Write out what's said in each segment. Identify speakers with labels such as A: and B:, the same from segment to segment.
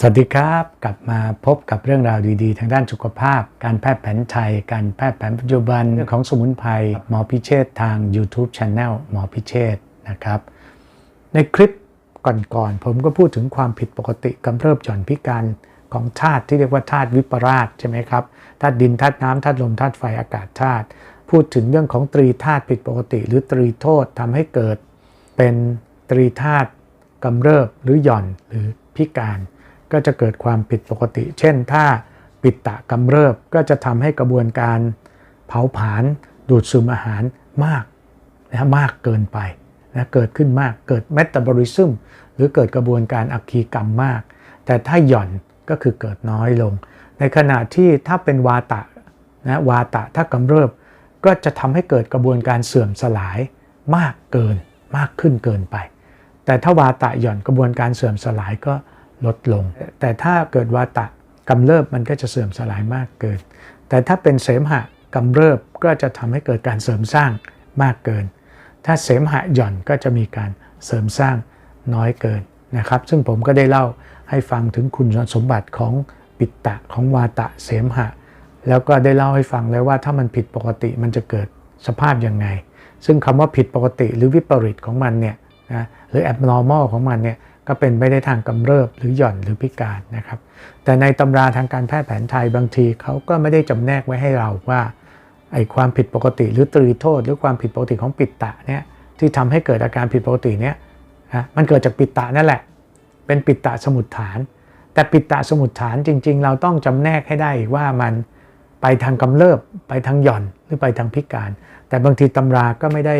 A: สวัสดีครับกลับมาพบกับเรื่องราวดีๆ ทางด้านสุขภาพ การแพทย์แผนไทย การแพทย์แผนปัจจุบันเรื่องของสมุนไพรหมอพิเชษทาง YouTube Channel หมอพิเชษนะครับ ในคลิปก่อนๆผมก็พูดถึงความผิดปกติกำเริบหย่อนพิการของธาตุที่เรียกว่าธาตุวิปราชใช่ไหมครับธาตุดินธาตุน้ำธาตุลมธาตุไฟอากาศธาตุพูดถึงเรื่องของตรีธาตุผิดปกติ หรือตรีโทษทำให้เกิดเป็นตรีธาตุกำเริบหรือหย่อนหรือพิการ ก็จะเกิดความผิดปกติ เช่น ถ้าปิดตะกำเริบก็จะทำให้กระบวนการเผาผลาญดูดซึมอาหารมากนะมากเกินไปนะเกิดขึ้นมากเกิดเมตาบอลิซึมหรือเกิดกระบวนการอักคีกรรมมาก แต่ถ้าหย่อนก็คือเกิดน้อยลง ในขณะที่ถ้าเป็นวาตะนะวาตะถ้ากำเริบก็จะทำให้เกิดกระบวนการเสื่อมสลายมากเกินมากขึ้นเกินไป แต่ถ้าวาตะหย่อนกระบวนการเสื่อมสลายก็ ลดลง แต่ถ้าเกิดวาตะกำเริบมันก็จะเสื่อมสลายมากเกิน แต่ถ้าเป็นเสมหะกำเริบก็จะทำให้เกิดการเสริมสร้างมากเกิน ถ้าเสมหะหย่อนก็จะมีการเสริมสร้างน้อยเกินนะครับ ซึ่งผมก็ได้เล่าให้ฟังถึงคุณสมบัติของปิตตะของวาตะเสมหะ แล้วก็ได้เล่าให้ฟังแล้วว่าถ้ามันผิดปกติมันจะเกิดสภาพยังไง ซึ่งคำว่าผิดปกติหรือวิปริตของมันเนี่ยนะหรือ abnormal ของมันเนี่ย ก็เป็นไปได้ทางกำเริบหรือหย่อนหรือพิการนะครับ แต่ในตำราทางการแพทย์แผนไทยบางทีเขาก็ไม่ได้จำแนกไว้ให้เราว่าไอ้ความผิดปกติหรือตรีโทษ หรือความผิดปกติของปิดตะเนี่ยที่ทำให้เกิดอาการผิดปกติเนี่ยนะมันเกิดจากปิดตะนั่นแหละ เป็นปิดตะสมุดฐาน แต่ปิดตะสมุดฐานจริง ๆ เราต้องจำแนกให้ได้ว่ามันไปทางกำเริบไปทางหย่อนหรือไปทางพิการ แต่บางทีตำราก็ไม่ได้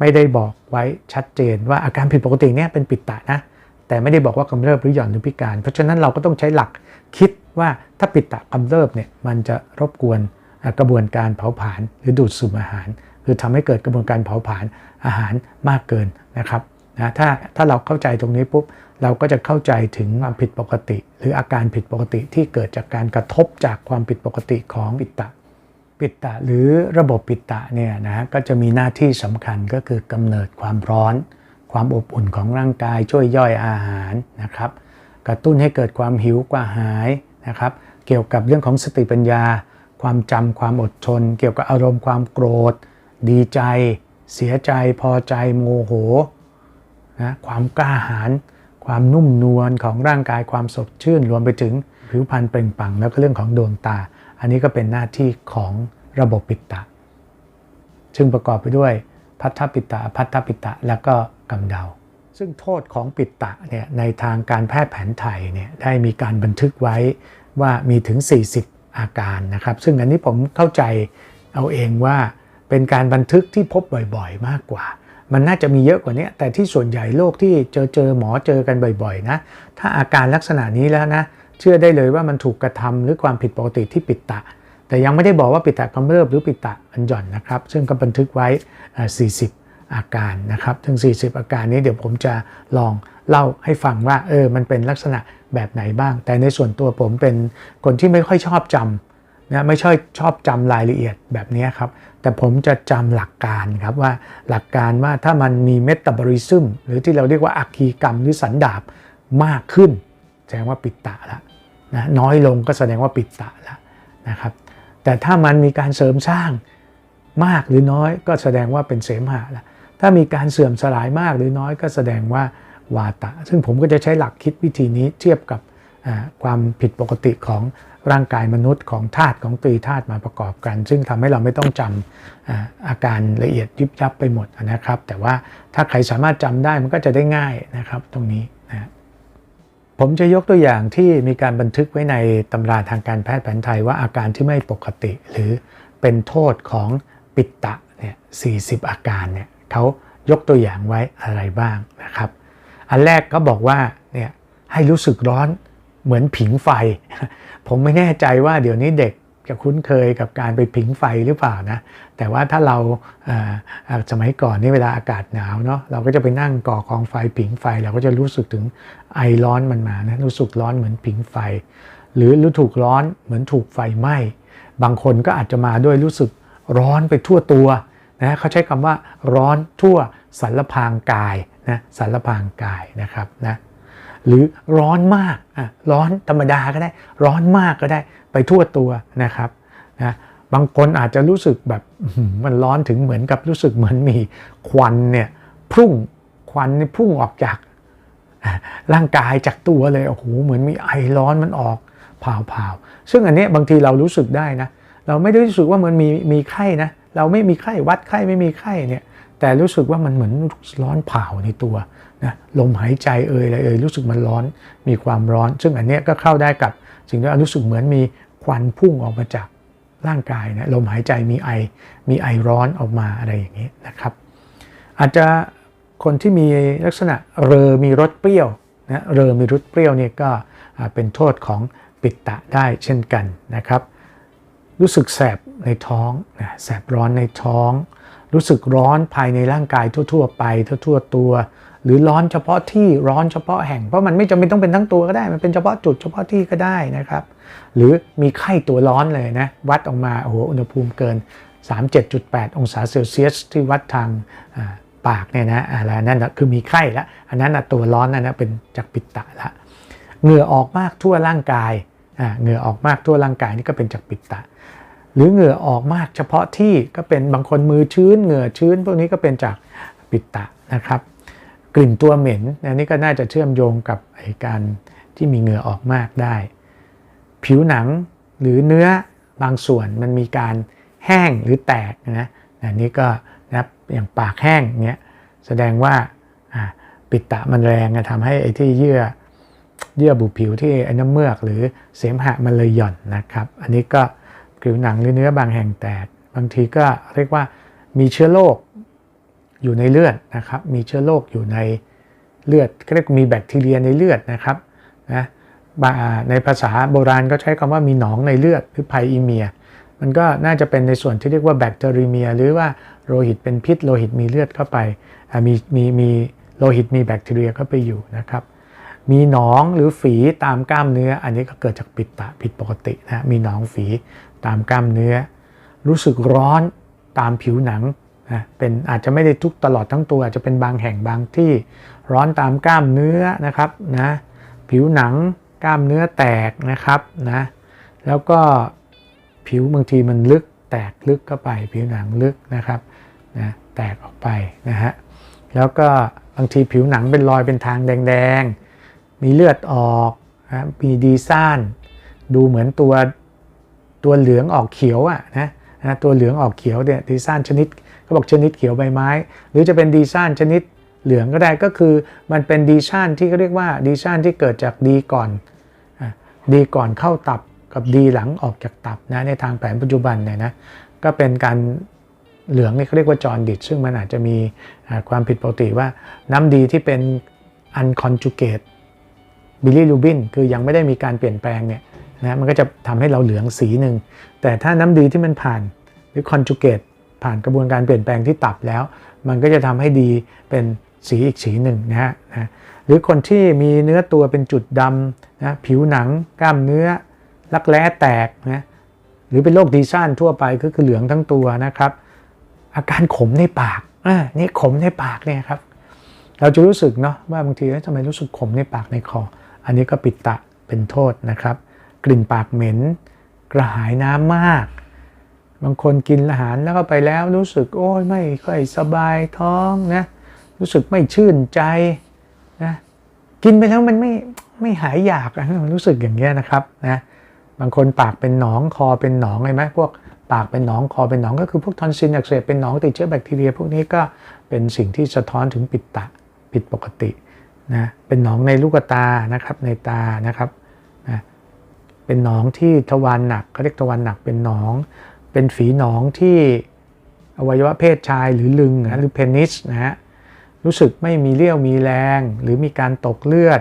A: ไม่ได้บอกไว้ชัดเจนว่าอาการผิดปกติเนี่ยเป็นปิดตะนะ แต่ไม่ได้บอกว่ากำเริบหรือหย่อนหรือพิการ เพราะฉะนั้นเราก็ต้องใช้หลักคิดว่าถ้าปิดตะกำเริบเนี่ยมันจะรบกวนกระบวนการเผาผลาญหรือดูดซึมอาหาร คือทำให้เกิดกระบวนการเผาผลาญอาหารมากเกินนะครับนะถ้าถ้าเราเข้าใจตรงนี้ปุ๊บเราก็จะเข้าใจถึงความผิดปกติ หรืออาการผิดปกติที่เกิดจากการกระทบจากความผิดปกติของปิดตะปิดตะหรือระบบปิดตะเนี่ยนะก็จะมีหน้าที่สำคัญก็คือกำเนิดความร้อน ความอบอุ่นของร่างกายช่วยย่อยอาหารนะครับ กระตุ้นให้เกิดความหิวกระหายนะครับ เกี่ยวกับเรื่องของสติปัญญา ความจำความอดทน เกี่ยวกับอารมณ์ความโกรธ ดีใจ เสียใจ พอใจโมโหนะความกล้าหาญความนุ่มนวลของร่างกายความสดชื่นรวมไปถึงผิวพรรณเปล่งปลั่งแล้วก็เรื่องของดวงตา อันนี้ก็เป็นหน้าที่ของระบบปิดตะซึ่งประกอบไปด้วยพัทธปิตะพัทธปิตะแล้วก็ กำเดา ซึ่งโทษของปิดตะเนี่ยในทางการแพทย์แผนไทยเนี่ยได้มีการบันทึกไว้ว่ามีถึง 40 อาการนะครับ ซึ่งอันนี้ผมเข้าใจเอาเองว่าเป็นการบันทึกที่พบบ่อยๆ มากกว่า มันน่าจะมีเยอะกว่านี้ แต่ที่ส่วนใหญ่โรคที่เจอเจอหมอเจอกันบ่อยๆนะ ถ้าอาการลักษณะนี้แล้วนะ เชื่อได้เลยว่ามันถูกกระทำหรือความผิดปกติที่ปิดตะ แต่ยังไม่ได้บอกว่าปิดตะกำเริบหรือปิดตะอันหย่อนนะครับ ซึ่งก็บันทึกไว้ 40 อาการนะครับถึง 40 อาการนี้เดี๋ยวผมจะลองเล่าให้ฟังว่าเออมันเป็นลักษณะแบบไหนบ้าง แต่ในส่วนตัวผมเป็นคนที่ไม่ค่อยชอบจำนะไม่ชอบชอบจำรายละเอียดแบบนี้ครับแต่ผมจะจำหลักการครับว่าหลักการว่าถ้ามันมีเมตาบอลิซึมหรือที่เราเรียกว่าอักคีกรรมหรือสันดาบมากขึ้น แสดงว่าปิดตะละนะน้อยลงก็แสดงว่าปิดตะละนะครับแต่ถ้ามันมีการเสริมสร้างมากหรือน้อยก็แสดงว่าเป็นเสมหะละ ถ้ามีการเสื่อมสลายมากหรือน้อยก็แสดงว่าวาตะ ซึ่งผมก็จะใช้หลักคิดวิธีนี้เทียบกับความผิดปกติของร่างกายมนุษย์ของธาตุของตรีธาตุมาประกอบกัน ซึ่งทำให้เราไม่ต้องจำอาการละเอียดยิบยับไปหมดนะครับ แต่ว่าถ้าใครสามารถจำได้มันก็จะได้ง่ายนะครับตรงนี้นะผมจะยกตัวอย่างที่มีการบันทึกไว้ในตำราทางการแพทย์แผนไทยว่าอาการที่ไม่ปกติ หรือเป็นโทษของปิตตะเนี่ย40 อาการเนี่ย เขายกตัวอย่างไว้อะไรบ้างนะครับ อันแรกก็บอกว่าเนี่ยให้รู้สึกร้อนเหมือนผิงไฟ ผมไม่แน่ใจว่าเดี๋ยวนี้เด็กจะคุ้นเคยกับการไปผิงไฟหรือเปล่านะ แต่ว่าถ้าเราสมัยก่อนนี่เวลาอากาศหนาวเนาะเราก็จะไปนั่งก่อกองไฟผิงไฟ เราก็จะรู้สึกถึงไอร้อนมันมานะรู้สึกร้อนเหมือนผิงไฟ หรือรู้ถูกร้อนเหมือนถูกไฟไหม้บางคนก็อาจจะมาด้วยรู้สึกร้อนไปทั่วตัว นะเขาใช้คำว่าร้อนทั่วสารพางกายนะสารพางกายนะครับนะหรือร้อนมากอะร้อนธรรมดาก็ได้ ร้อนมากก็ได้ไปทั่วตัวนะครับนะบางคนอาจจะรู้สึกแบบมันร้อนถึงเหมือนกับรู้สึกเหมือนมีควันเนี่ยพุ่งควันนี่พุ่งออกจากร่างกายจากตัวเลยโอ้โหเหมือนมีไอร้อนมันออกเผาๆซึ่งอันนี้บางทีเรารู้สึกได้นะเราไม่ได้รู้สึกว่ามันมีมีไข้นะ เราไม่มีไข้วัดไข้ไม่มีไข้เนี่ยแต่รู้สึกว่ามันเหมือนร้อนเผาในตัวนะลมหายใจเอ่ยอะไรเอ่ยรู้สึกมันร้อนมีความร้อน ซึ่งอันนี้ก็เข้าได้กับสิ่งที่รู้สึกเหมือนมีควันพุ่งออกมาจากร่างกายนะลมหายใจมีไอมีไอร้อนออกมาอะไรอย่างนี้นะครับ อาจจะคนที่มีลักษณะเรอมีรสเปรี้ยวนะเรอมีรสเปรี้ยวเนี่ยก็เป็นโทษของปิตะได้เช่นกันนะครับ รู้สึกแสบในท้องนะแสบร้อนในท้อง รู้สึกร้อนภายในร่างกายทั่ว ๆ ไป ทั่ว ๆ ตัว หรือร้อนเฉพาะที่ร้อนเฉพาะแห่ง เพราะมันไม่จำเป็นต้องเป็นทั้งตัวก็ได้ มันเป็นเฉพาะจุดเฉพาะที่ก็ได้นะครับ หรือมีไข้ตัวร้อนเลยนะวัดออกมาโอ้โหอุณหภูมิเกิน 37.8 องศาเซลเซียสที่วัดทางปากเนี่ยนะอะไรนั่นนะคือมีไข้แล้วอันนั้นนะตัวร้อนนั่นนะเป็นจากปิดตะละเหงื่อออกมากทั่วร่างกายเหงื่อออกมากทั่วร่างกายนี่ก็เป็นจากปิดตะ หรือเหงื่อออกมากเฉพาะที่ก็เป็นบางคนมือชื้นเหงื่อชื้น พวกนี้ก็เป็นจากปิตะนะครับ กลิ่นตัวเหม็นอันนี้ก็น่าจะเชื่อมโยงกับอ้การที่มีเหงื่อออกมากได้ ผิวหนังหรือเนื้อบางส่วนมันมีการแห้งหรือแตกนะอันนี้ก็นะอย่างปากแห้งเงี้ยแสดงว่าปิตะมันแรงทำให้ไอ้ที่เยื่อเยื่อบุผิวที่ไอ้น้ำเมือกหรือเสมหะมันเลยหย่อนนะครับ อันนี้ก็ ผิวหนังหรือเนื้อบางแห่งแตก บางทีก็เรียกว่ามีเชื้อโรคอยู่ในเลือดนะครับ มีเชื้อโรคอยู่ในเลือดเรียกมีแบคทีเรียในเลือดนะครับนะบในภาษาโบราณก็ใช้คำว่ามีหนองในเลือดหรือไพอีเมีย มันก็น่าจะเป็นในส่วนที่เรียกว่าแบคทีเมีย หรือว่าโลหิตเป็นพิษโลหิตมีเลือดเข้าไปมีมีมีโลหิตมีแบคทีเรียเข้าไปอยู่นะครับมีหนองหรือฝีตามกล้ามเนื้อ อันนี้ก็เกิดจากปิดตะผิดปกตินะมีหนองฝี ตามกล้ามเนื้อ รู้สึกร้อนตามผิวหนังนะเป็นอาจจะไม่ได้ทุกตลอดทั้งตัวอาจจะเป็นบางแห่งบางที่ร้อนตามกล้ามเนื้อนะครับนะผิวหนังกล้ามเนื้อแตกนะครับนะแล้วก็ผิวบางทีมันลึกแตกลึกเข้าไป ผิวหนังลึกนะครับนะแตกออกไปนะฮะแล้วก็บางทีผิวหนังเป็นรอยเป็นทางแดงๆ มีเลือดออกนะมีดีซ่าน ดูเหมือนตัว ตัวเหลืองออกเขียวอะนะนะตัวเหลืองออกเขียวเนี่ยดีซ่านชนิดเขาบอกชนิดเขียวใบไม้ หรือจะเป็นดีซ่านชนิดเหลืองก็ได้ก็คือมันเป็นดีซ่านที่เขาเรียกว่าดีซ่านที่เกิดจากดีก่อนดีก่อนเข้าตับกับดีหลังออกจากตับนะในทางแผนปัจจุบันเนี่ยนะก็เป็นการเหลืองนี่เขาเรียกว่าจอร์ดิตซึ่งมันอาจจะมีความผิดปกติว่าน้ำดีที่เป็น unconjugate บิลิรูบินคือยังไม่ได้มีการเปลี่ยนแปลงเนี่ย นะมันก็จะทำให้เราเหลืองสีหนึ่ง แต่ถ้าน้ำดีที่มันผ่านหรือคอนจูเกตผ่านกระบวนการเปลี่ยนแปลงที่ตับแล้ว มันก็จะทำให้ดีเป็นสีอีกสีหนึ่งนะฮะนะหรือคนที่มีเนื้อตัวเป็นจุดดำนะผิวหนัง กล้ามเนื้อ รักแร้แตกนะหรือเป็นโรคดีซ่านทั่วไปก็คือเหลืองทั้งตัวนะครับ อาการขมในปากอ่านี่ขมในปากเนี่ยครับ เราจะรู้สึกเนาะว่าบางทีทำไมรู้สึกขมในปากในคอ อันนี้ก็ปิดตะเป็นโทษนะครับ กลิ่นปากเหม็น กระหายน้ำมาก บางคนกินอาหารแล้วก็ไปแล้วรู้สึกโอ้ยไม่ค่อยสบายท้องนะรู้สึกไม่ชื่นใจนะกินไปแล้วมันไม่ไม่หายอยากอะมันรู้สึกอย่างเงี้ยนะครับนะบางคนปากเป็นหนองคอเป็นหนองเลยไหมพวกปากเป็นหนองคอเป็นหนองก็คือพวกทอนซิลอักเสบเป็นหนองติดเชื้อแบคทีเรีย พวกนี้ก็เป็นสิ่งที่สะท้อนถึงปิดตะผิดปกตินะเป็นหนองในลูกตานะครับในตานะครับ เป็นหนองที่ทวารหนักเขาเรียกทวารหนักเป็นหนอง เป็นฝีหนองที่อวัยวะเพศชายหรือลึงนะหรือเพนิสนะฮะรู้สึกไม่มีเรี่ยวมีแรง หรือมีการตกเลือด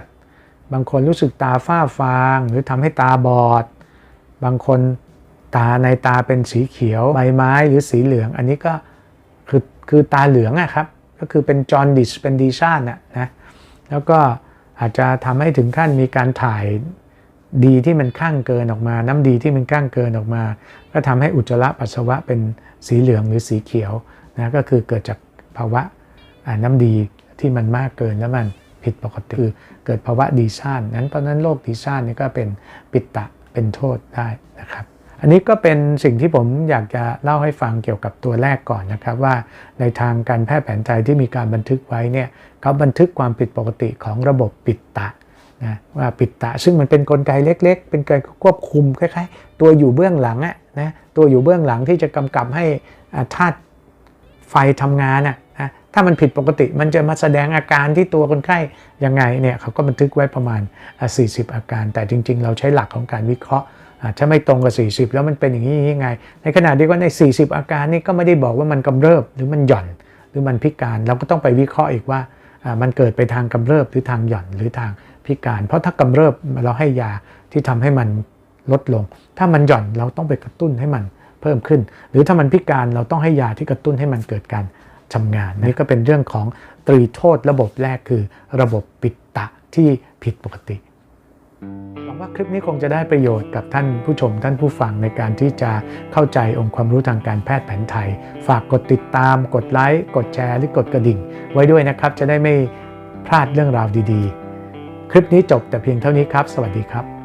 A: บางคนรู้สึกตาฝ้าฟาง หรือทำให้ตาบอด บางคนตาในตาเป็นสีเขียวใบไม้หรือสีเหลือง อันนี้ก็คือคือตาเหลืองอะครับก็คือเป็นจอร์ดิสเป็นดีซ่านะนะแล้วก็อาจจะทำให้ถึงขั้นมีการถ่าย ดีที่มันข้างเกินออกมา น้ำดีที่มันข้างเกินออกมา ก็ทำให้อุจจาระปัสสาวะเป็นสีเหลืองหรือสีเขียวนะก็คือเกิดจากภาวะน้ำดีที่มันมากเกินแล้วมันผิดปกติคือเกิดภาวะดีซ่านนั้นเพราะนั้นโรคดีซ่านนี่ก็เป็นปิตะเป็นโทษได้นะครับ อันนี้ก็เป็นสิ่งที่ผมอยากจะเล่าให้ฟังเกี่ยวกับตัวแรกก่อนนะครับ ว่าในทางการแพทย์แผนไทยที่มีการบันทึกไว้เนี่ยเขาบันทึกความผิดปกติของระบบปิตะ นะว่าปิตตะซึ่งมันเป็นนกลไกเล็ก ๆ เป็นการควบคุมคล้ายๆ ตัวอยู่เบื้องหลังอะนะตัวอยู่เบื้องหลังที่จะกำกับให้ธาตุไฟทำงานอะนะถ้ามันผิดปกติมันจะมาแสดงอาการที่ตัวคนไข้ยังไงเนี่ยเขาก็บันทึกไว้ประมาณอ่า40 อาการ แต่จริง ๆ เราใช้หลักของการวิเคราะห์ถ้าไม่ตรงกับ 40 แล้วมันเป็นอย่างนี้ยังไง ในขณะเดียวกันใน 40 อาการนี่ก็ไม่ได้บอกว่ามันกำเริบหรือมันหย่อนหรือมันพิการเราก็ต้องไปวิเคราะห์อีกว่าอ่ามันเกิดไปทางกำเริบหรือทางหย่อนหรือทาง พิการ เพราะถ้ากำเริบเราให้ยาที่ทำให้มันลดลง ถ้ามันหย่อนเราต้องไปกระตุ้นให้มันเพิ่มขึ้น หรือถ้ามันพิการเราต้องให้ยาที่กระตุ้นให้มันเกิดการทำงานนี่ก็เป็นเรื่องของตรีโทษระบบแรกคือ ระบบปิดตะที่ผิดปกติหวังว่าคลิปนี้คงจะได้ประโยชน์กับท่านผู้ชมท่านผู้ฟังในการที่จะเข้าใจองค์ความรู้ทางการแพทย์แผนไทย ฝากกดติดตาม กดไลค์ กดแชร์ หรือกดกระดิ่ง ไว้ด้วยนะครับ จะได้ไม่พลาดเรื่องราวดีๆ คลิปนี้จบแต่เพียงเท่านี้ครับ สวัสดีครับ